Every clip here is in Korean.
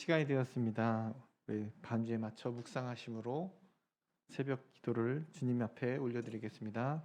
시간이 되었습니다. 우리 반주에 맞춰 묵상하심으로 새벽 기도를 주님 앞에 올려드리겠습니다.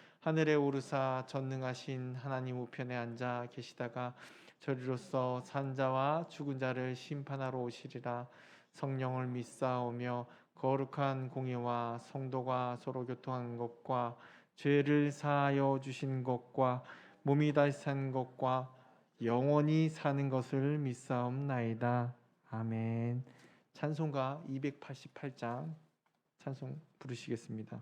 하늘에 오르사 전능하신 하나님 우편에 앉아 계시다가 저리로서 산자와 죽은 자를 심판하러 오시리라 성령을 믿사오며 거룩한 공예와 성도가 서로 교통한 것과 죄를 사하여 주신 것과 몸이 다시 산 것과 영원히 사는 것을 믿사옵나이다. 아멘. 찬송가 288장 찬송 부르시겠습니다.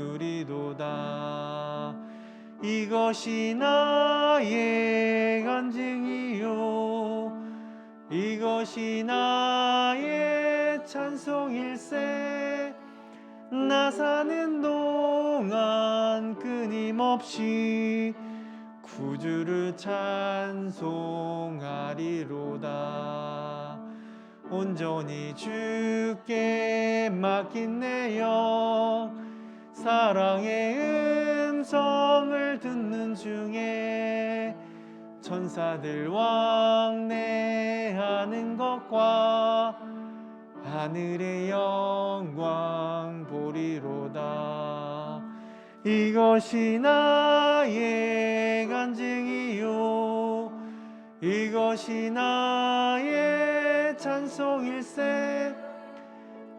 누리도다. 이것이 나의 간증이요. 이것이 나의 찬송일세 나 사는 동안 끊임없이 구주를 찬송하리로다. 온전히 주께 맡긴 내영 사랑의 음성을 듣는 중에 천사들 왕래하는 것과 하늘의 영광 보리로다. 이것이 나의 간증이요. 이것이 나의 찬송일세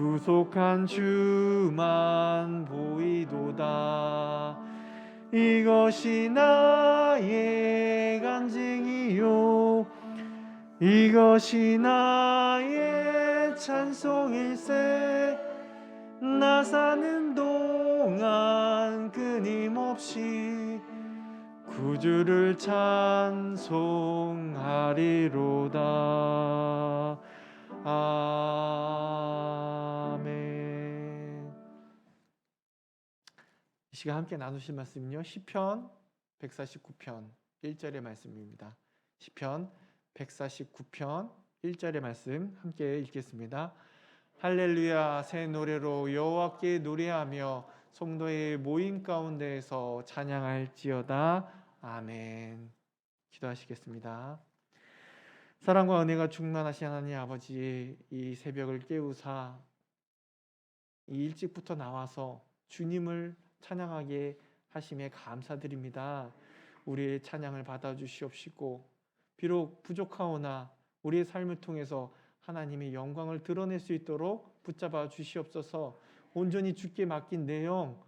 구속한 주만 보이도다. 이것이 나의 간증이요. 이것이 나의 찬송일세. 나 사는 동안 끊임없이 구주를 찬송하리로다. 아 시간 함께 나누실 말씀은요 시편 149편 1절의 말씀입니다 시편 149편 1절의 말씀 함께 읽겠습니다. 할렐루야 새 노래로 여호와께 노래하며 성도의 모임 가운데에서 찬양할지어다. 아멘. 기도하시겠습니다. 사랑과 은혜가 충만하신 하나님 아버지 이 새벽을 깨우사 이 일찍부터 나와서 주님을 찬양하게 하심에 감사드립니다. 우리의 찬양을 받아 주시옵시고 비록 부족하오나 우리의 삶을 통해서 하나님의 영광을 드러낼 수 있도록 붙잡아 주시옵소서. 온전히 주께 맡긴 내용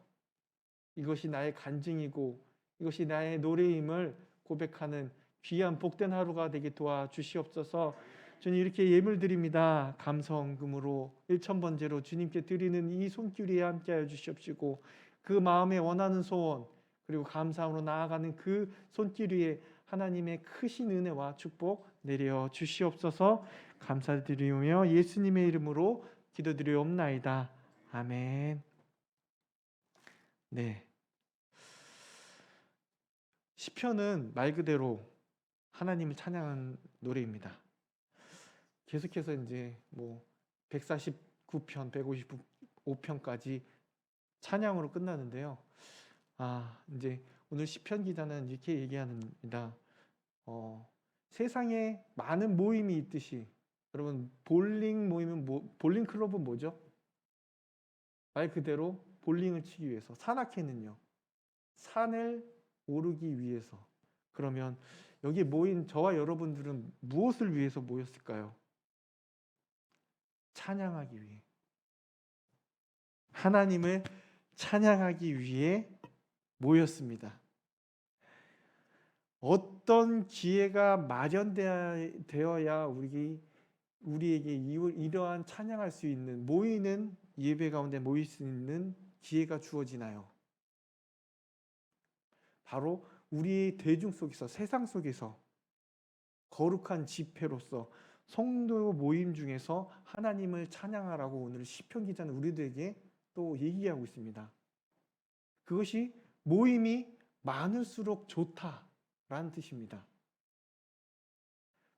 이것이 나의 간증이고 이것이 나의 노래임을 고백하는 귀한 복된 하루가 되게 도와 주시옵소서. 저는 이렇게 예물 드립니다. 감성금으로 1천번제로 주님께 드리는 이 손길에 함께하여 주시옵시고 그 마음에 원하는 소원 그리고 감사함으로 나아가는 그 손길 위에 하나님의 크신 은혜와 축복 내려 주시옵소서 감사드리며 예수님의 이름으로 기도드리옵나이다. 아멘. 네. 시편은 말 그대로 하나님을 찬양하는 노래입니다. 계속해서 이제 뭐 149편, 155편까지 찬양으로 끝나는데요. 아, 이제 오늘 시편 기자는 이렇게 얘기합니다. 어, 세상에 많은 모임이 있듯이 여러분 볼링 모임은 뭐, 볼링 클럽은 뭐죠? 말 그대로 볼링을 치기 위해서 산악회는요. 산을 오르기 위해서. 그러면 여기 모인 저와 여러분들은 무엇을 위해서 모였을까요? 찬양하기 위해. 하나님을 찬양하기 위해 모였습니다. 어떤 기회가 마련되어야 우리 우리에게 이러한 찬양할 수 있는 모이는 예배 가운데 모일 수 있는 기회가 주어지나요? 바로 우리의 대중 속에서 세상 속에서 거룩한 집회로서 성도 모임 중에서 하나님을 찬양하라고 오늘 시편 기자는 우리들에게 또 얘기하고 있습니다. 그것이 모임이 많을수록 좋다라는 뜻입니다.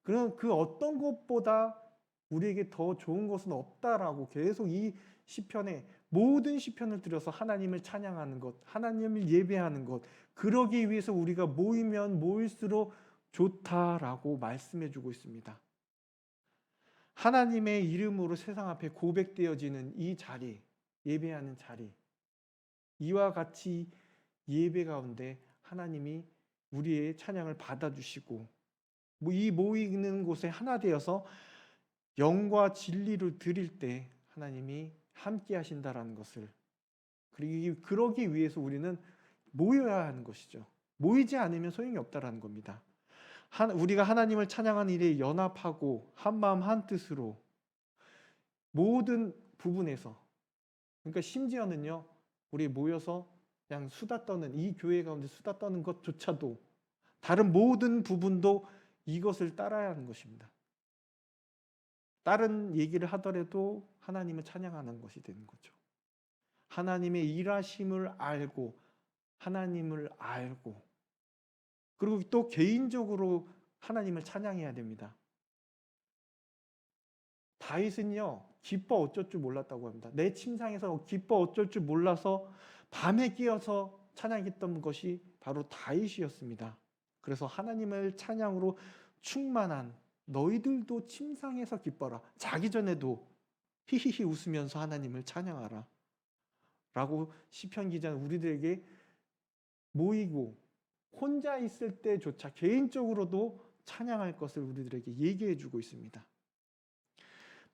그럼 그 어떤 것보다 우리에게 더 좋은 것은 없다라고 계속 이 시편에 모든 시편을 들여서 하나님을 찬양하는 것, 하나님을 예배하는 것, 그러기 위해서 우리가 모이면 모일수록 좋다라고 말씀해 주고 있습니다. 하나님의 이름으로 세상 앞에 고백되어지는 이 자리, 예배하는 자리, 이와 같이 예배 가운데 하나님이 우리의 찬양을 받아주시고 뭐이 모이는 곳에 하나 되어서 영과 진리를 드릴 때 하나님이 함께 하신다라는 것을 그리고 그러기 위해서 우리는 모여야 하는 것이죠. 모이지 않으면 소용이 없다라는 겁니다. 한, 우리가 하나님을 찬양하는 일에 연합하고 한 마음 한 뜻으로 모든 부분에서 그러니까 심지어는요 우리 모여서 그냥 수다 떠는 이 교회 가운데 수다 떠는 것조차도 다른 모든 부분도 이것을 따라야 하는 것입니다. 다른 얘기를 하더라도 하나님을 찬양하는 것이 되는 거죠. 하나님의 일하심을 알고 하나님을 알고 그리고 또 개인적으로 하나님을 찬양해야 됩니다. 다윗은요 기뻐 어쩔 줄 몰랐다고 합니다. 내 침상에서 기뻐 어쩔 줄 몰라서 밤에 끼어서 찬양했던 것이 바로 다윗이었습니다. 그래서 하나님을 찬양으로 충만한 너희들도 침상에서 기뻐라. 자기 전에도 히히히 웃으면서 하나님을 찬양하라. 라고 시편 기자는 우리들에게 모이고 혼자 있을 때조차 개인적으로도 찬양할 것을 우리들에게 얘기해 주고 있습니다.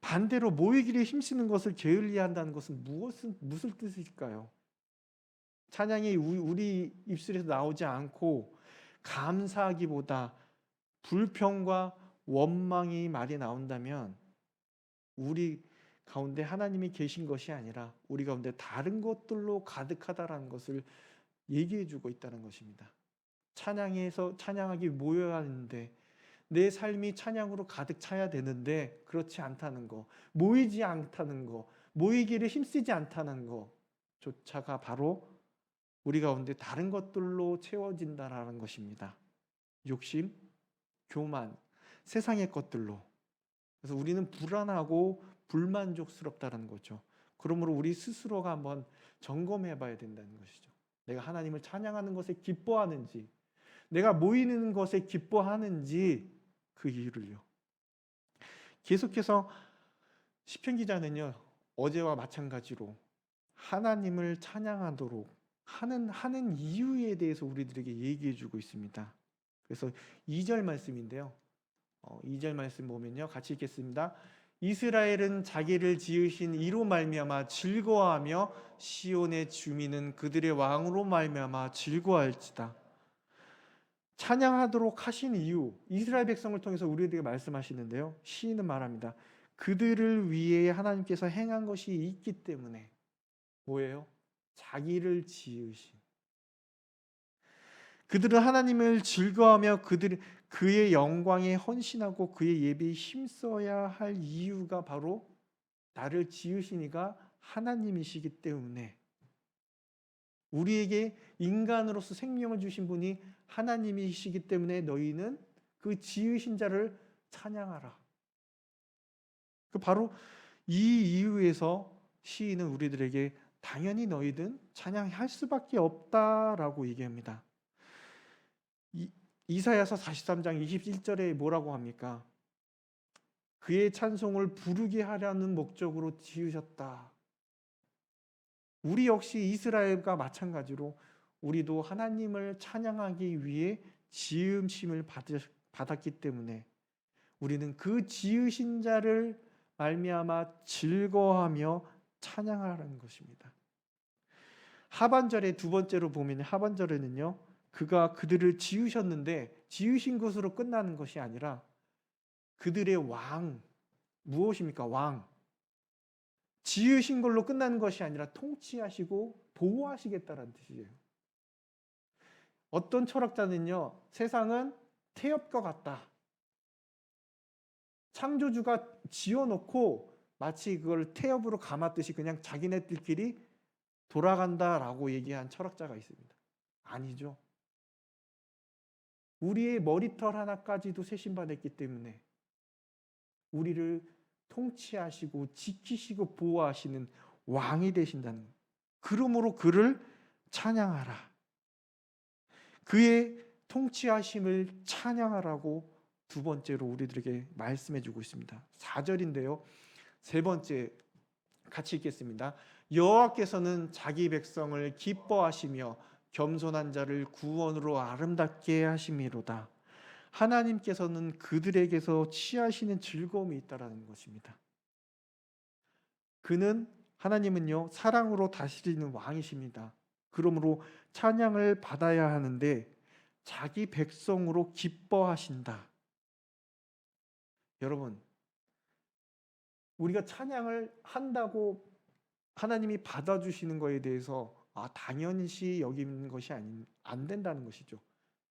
반대로 모이기를 힘쓰는 것을 게을리한다는 것은 무엇은 무슨 뜻일까요? 찬양이 우리 입술에서 나오지 않고 감사하기보다 불평과 원망이 말이 나온다면 우리 가운데 하나님이 계신 것이 아니라 우리 가운데 다른 것들로 가득하다라는 것을 얘기해 주고 있다는 것입니다. 찬양에서 찬양하기 모여야 하는데 내 삶이 찬양으로 가득 차야 되는데 그렇지 않다는 거, 모이지 않다는 거, 모이기를 힘쓰지 않다는 것조차가 바로 우리 가운데 다른 것들로 채워진다라는 것입니다. 욕심, 교만, 세상의 것들로. 그래서 우리는 불안하고 불만족스럽다는 거죠. 그러므로 우리 스스로가 한번 점검해 봐야 된다는 것이죠. 내가 하나님을 찬양하는 것에 기뻐하는지, 내가 모이는 것에 기뻐하는지 그 이유를요. 계속해서 시편 기자는요. 어제와 마찬가지로 하나님을 찬양하도록 하는 하는 이유에 대해서 우리들에게 얘기해 주고 있습니다. 그래서 2절 말씀인데요. 어, 2절 말씀 보면요. 같이 읽겠습니다. 이스라엘은 자기를 지으신 이로 말미암아 즐거워하며 시온의 주민은 그들의 왕으로 말미암아 즐거워할지다. 찬양하도록 하신 이유 이스라엘 백성을 통해서 우리에게 말씀하시는데요. 시인은 말합니다. 그들을 위해 하나님께서 행한 것이 있기 때문에 뭐예요? 자기를 지으신 그들은 하나님을 즐거워하며 그들 그의 영광에 헌신하고 그의 예배에 힘써야 할 이유가 바로 나를 지으신 이가 하나님이시기 때문에 우리에게 인간으로서 생명을 주신 분이 하나님이시기 때문에 너희는 그 지으신 자를 찬양하라. 그 바로 이 이유에서 시인은 우리들에게 당연히 너희든 찬양할 수밖에 없다라고 얘기합니다. 이, 이사야서 43장 21절에 뭐라고 합니까? 그의 찬송을 부르게 하려는 목적으로 지으셨다. 우리 역시 이스라엘과 마찬가지로 우리도 하나님을 찬양하기 위해 지음심을 받았기 때문에 우리는 그 지으신 자를 말미암아 즐거워하며 찬양하라는 것입니다. 하반절의 두 번째로 보면 하반절에는요. 그가 그들을 지으셨는데 지으신 것으로 끝나는 것이 아니라 그들의 왕 무엇입니까? 왕 지으신 걸로 끝나는 것이 아니라 통치하시고 보호하시겠다라는 뜻이에요. 어떤 철학자는요, 세상은 태엽과 같다. 창조주가 지어놓고 마치 그걸 태엽으로 감았듯이 그냥 자기네들끼리 돌아간다라고 얘기한 철학자가 있습니다. 아니죠. 우리의 머리털 하나까지도 세신받았기 때문에 우리를 통치하시고 지키시고 보호하시는 왕이 되신다는 그러므로 그를 찬양하라. 그의 통치하심을 찬양하라고 두 번째로 우리들에게 말씀해 주고 있습니다. 4절인데요. 세 번째 같이 읽겠습니다. 여호와께서는 자기 백성을 기뻐하시며 겸손한 자를 구원으로 아름답게 하심이로다. 하나님께서는 그들에게서 취하시는 즐거움이 있다라는 것입니다. 그는 하나님은요 사랑으로 다스리는 왕이십니다. 그러므로 찬양을 받아야 하는데 자기 백성으로 기뻐하신다. 여러분, 우리가 찬양을 한다고 하나님이 받아주시는 것에 대해서 아, 당연시 여기는 것이 아닌 안 된다는 것이죠.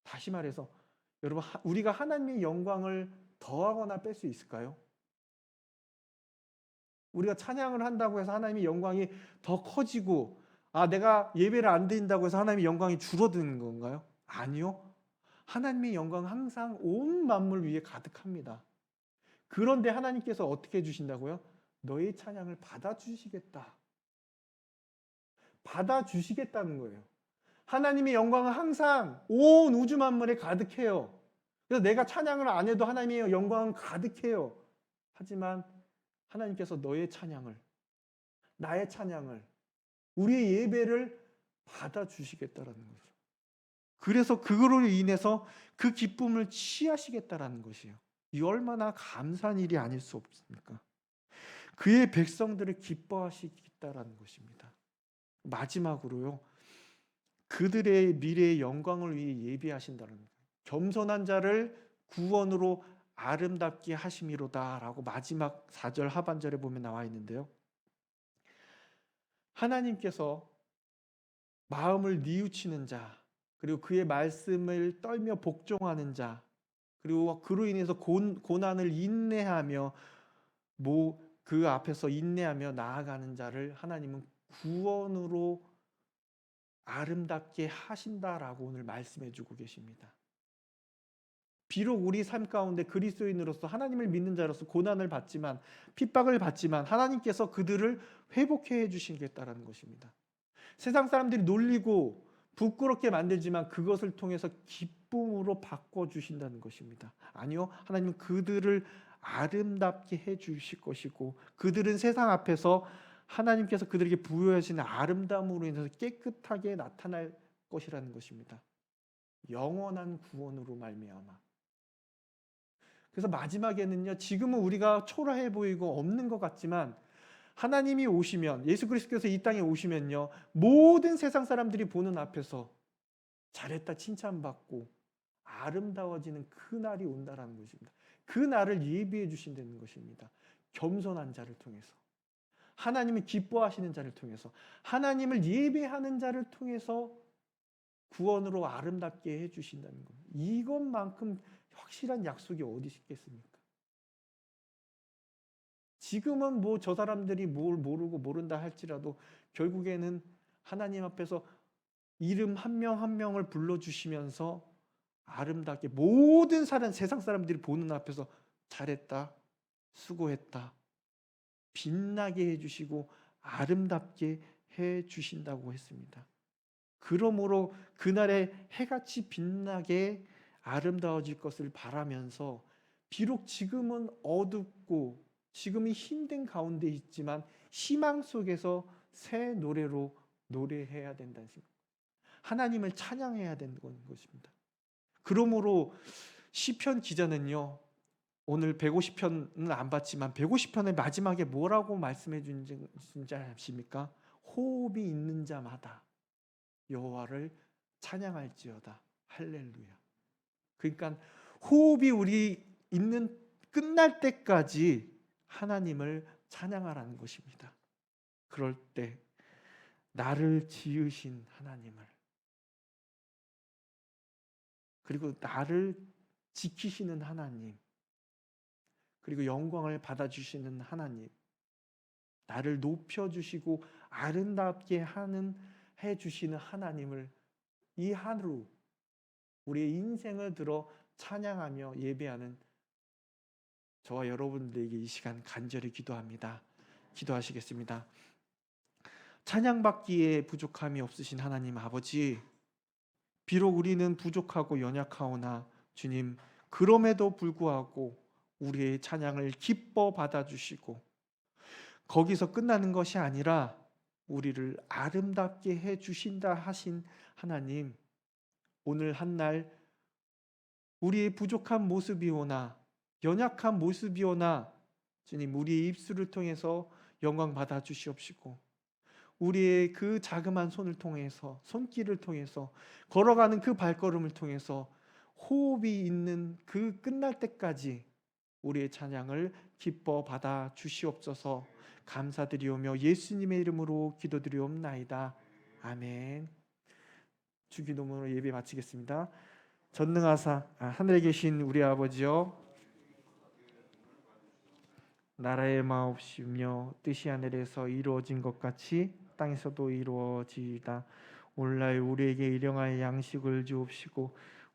다시 말해서 여러분 우리가 하나님의 영광을 더하거나 뺄 수 있을까요? 우리가 찬양을 한다고 해서 하나님의 영광이 더 커지고 아 내가 예배를 안 드린다고 해서 하나님의 영광이 줄어드는 건가요? 아니요. 하나님의 영광은 항상 온 만물 위에 가득합니다. 그런데 하나님께서 어떻게 해주신다고요? 너의 찬양을 받아주시겠다. 받아주시겠다는 거예요. 하나님의 영광은 항상 온 우주 만물에 가득해요. 그래서 내가 찬양을 안 해도 하나님의 영광은 가득해요. 하지만 하나님께서 너의 찬양을, 나의 찬양을, 우리의 예배를 받아주시겠다라는 거죠. 그래서 그거로 인해서 그 기쁨을 취하시겠다라는 것이에요. 이 얼마나 감사한 일이 아닐 수 없습니까? 그의 백성들을 기뻐하시겠다라는 것입니다. 마지막으로요. 그들의 미래의 영광을 위해 예비하신다는 거예요. 겸손한 자를 구원으로 아름답게 하심이로다라고 마지막 4절 하반절에 보면 나와 있는데요. 하나님께서 마음을 뉘우치는 자, 그리고 그의 말씀을 떨며 복종하는 자, 그리고 그로 인해서 고, 고난을 인내하며 뭐 그 앞에서 인내하며 나아가는 자를 하나님은 구원으로 아름답게 하신다라고 오늘 말씀해 주고 계십니다. 비록 우리 삶 가운데 그리스도인으로서 하나님을 믿는 자로서 고난을 받지만 핍박을 받지만 하나님께서 그들을 회복해 주시겠다라는 것입니다. 세상 사람들이 놀리고 부끄럽게 만들지만 그것을 통해서 기쁨으로 바꿔 주신다는 것입니다. 아니요. 하나님은 그들을 아름답게 해 주실 것이고 그들은 세상 앞에서 하나님께서 그들에게 부여하시는 아름다움으로 인해서 깨끗하게 나타날 것이라는 것입니다. 영원한 구원으로 말미암아. 그래서 마지막에는요. 지금은 우리가 초라해 보이고 없는 것 같지만 하나님이 오시면 예수 그리스도께서 이 땅에 오시면요. 모든 세상 사람들이 보는 앞에서 잘했다 칭찬받고 아름다워지는 그 날이 온다라는 것입니다. 그 날을 예비해 주신다는 것입니다. 겸손한 자를 통해서. 하나님을 기뻐하시는 자를 통해서 하나님을 예배하는 자를 통해서 구원으로 아름답게 해 주신다는 것. 이것만큼 확실한 약속이 어디 있겠습니까? 지금은 뭐 저 사람들이 뭘 모르고 모른다 할지라도 결국에는 하나님 앞에서 이름 한 명한 명을 불러 주시면서 아름답게 모든 사람 세상 사람들이 보는 앞에서 잘했다. 수고했다. 빛나게 해 주시고 아름답게 해 주신다고 했습니다. 그러므로 그날의 해같이 빛나게 아름다워질 것을 바라면서 비록 지금은 어둡고 지금이 힘든 가운데 있지만 희망 속에서 새 노래로 노래해야 된다는 생각. 하나님을 찬양해야 되는 것입니다. 그러므로 시편 기자는요. 오늘 150편은 안 봤지만 150편의 마지막에 뭐라고 말씀해 주는지 아십니까? 호흡이 있는 자마다 여호와를 찬양할지어다. 할렐루야. 그러니까 호흡이 우리 있는 끝날 때까지 하나님을 찬양하라는 것입니다. 그럴 때 나를 지으신 하나님을 그리고 나를 지키시는 하나님 그리고 영광을 받아주시는 하나님 나를 높여주시고 아름답게 하는 해주시는 하나님을 이 하루 우리의 인생을 들어 찬양하며 예배하는 저와 여러분들에게 이 시간 간절히 기도합니다. 기도하시겠습니다. 찬양받기에 부족함이 없으신 하나님 아버지, 비록 우리는 부족하고 연약하오나 주님, 그럼에도 불구하고 우리의 찬양을 기뻐 받아주시고 거기서 끝나는 것이 아니라 우리를 아름답게 해 주신다 하신 하나님, 오늘 한 날 우리의 부족한 모습이 오나 연약한 모습이 오나 주님 우리의 입술을 통해서 영광 받아 주시옵시고 우리의 그 자그마한 손을 통해서 손길을 통해서 걸어가는 그 발걸음을 통해서 호흡이 있는 그 끝날 때까지 우리의 찬양을 기뻐 받아 주시옵소서 감사드리오며 예수님의 이름으로 기도드리옵나이다. 아멘. 주기도문으로 예배 마치겠습니다. 전능하사 아, 하늘에 계신 우리 아버지여 나라의 마옵시며 뜻이 하늘에서 이루어진 것 같이 땅에서도 이루어지이다. 오늘날 우리에게 일용할 양식을 주옵시고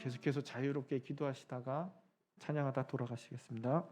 계속해서 자유롭게 기도하시다가 찬양하다 돌아가시겠습니다.